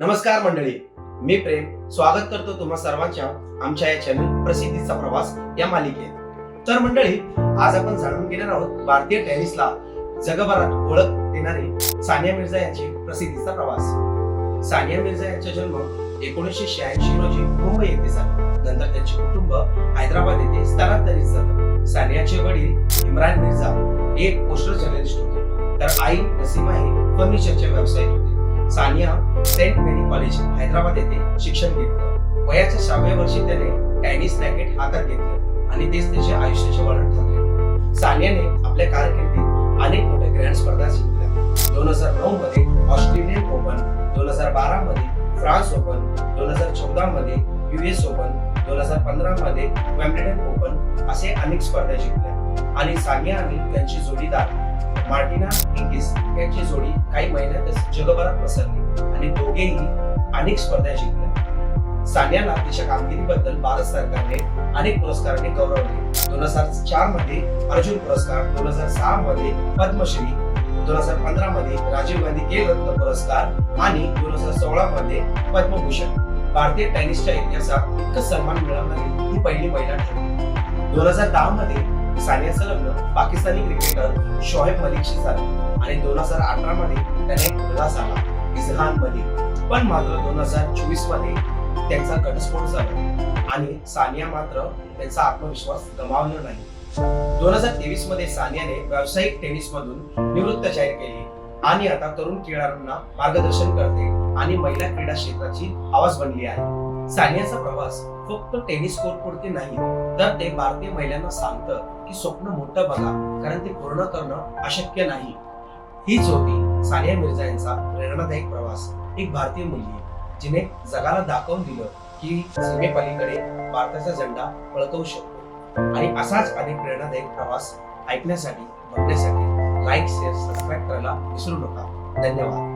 नमस्कार मंडळी मी प्रेम. स्वागत करतो तुम्हा सर्वांच्या आमच्या या चॅनल प्रसिद्धीचा प्रवास या मालिकेत. तर मंडळी आज आपण जाणून घेणार आहोत भारतीय टेनिसला जगभरात ओळख देणारे सानिया मिर्झा यांची प्रसिद्धीचा प्रवास. सानिया मिर्झा यांचा जन्म एकोणीसशे शहाऐंशी रोजी मुंबई येथे झाला. नंतर त्यांचे कुटुंब हैदराबाद येथे स्थलांतरित झालं. सानियाचे वडील इम्रान मिर्झा एक पोस्टर जर्नलिस्ट होते. तर आई नसीमा हे फर्निचरच्या व्यवसायात होते. Sania Saint Mary College Hyderabad येथे शिक्षण घेतलं. वयाच्या सहाव्या वर्षी त्याने टेनिस रॅकेट हातात घेतले आणि तेच त्याचे आयुष्याचे वळण ठरले. सानियाने आपल्या कारकिर्दीत अनेक मोठ्या ग्रँड स्पर्धा जिंकल्या. दोन हजार नऊ मध्ये ऑस्ट्रेलियन ओपन दोन हजार बारा मध्ये फ्रान्स ओपन दोन हजार चौदा मध्ये युएस ओपन दोन हजार पंधरा मध्ये विम्बल्डन ओपन असे अनेक स्पर्धा जिंकल्या. आणि सानिया आणि त्यांची जोडीदार मार्टिना हिंगिस यांची जोडी काही महिन्यातच जगभरात पसरली आणि दोघेही अनेक स्पर्धा जिंकल्या. सानियाला तिच्या कामगिरीबद्दल भारत सरकारने अनेक पुरस्कारांनी गौरवले. दोन हजार चारमध्ये अर्जुन पुरस्कार दोन हजार सहा मध्ये पद्मश्री दोन हजार पंधरा मध्ये राजीव गांधी खेल रत्न पुरस्कार आणि दोन हजार सोळा मध्ये पद्मभूषण. भारतीय टेनिसच्या इतिहासात इतकं सन्मान मिळवणारी ही पहिली महिला ठरली. दोन हजार दहा मध्ये सानियाचं लग्न पाकिस्तानी क्रिकेटर शोएब मलिकशी झालं. आणि दोन हजार अठरा मध्ये त्याने मुलगा झाला इझहान मलिक. पण मात्र दोन हजार चोवीसमध्ये त्यांचा घटस्फोट झाला आणि सानिया मात्र त्यांचा आत्मविश्वास गमावला नाही. दोन हजार तेवीसमध्ये सानियाने व्यावसायिक टेनिस मधून निवृत्त जाहीर केली आणि आता तरुण खेळाडूंना मार्गदर्शन करते आणि महिला क्रीडा क्षेत्राची आवाज बनली आहे. सानियाचा प्रवास फक्त टेनिस कोर्ट पुरते नाही तर ते भारतीय महिलांना सांगतं की स्वप्न मोठं बघा कारण ते पूर्ण करणं अशक्य नाही. हीच होती सानिया मिर्झा यांचा प्रेरणादायक प्रवास. एक भारतीय मुलगी जिने जगाला दाखवून दिलं की सीमेपलीकडे भारताचा झेंडा पळकवू शकतो. आणि असाच अनेक प्रेरणादायक प्रवास ऐकण्यासाठी बघण्यासाठी लाईक शेअर सबस्क्राईब करायला विसरू नका. धन्यवाद.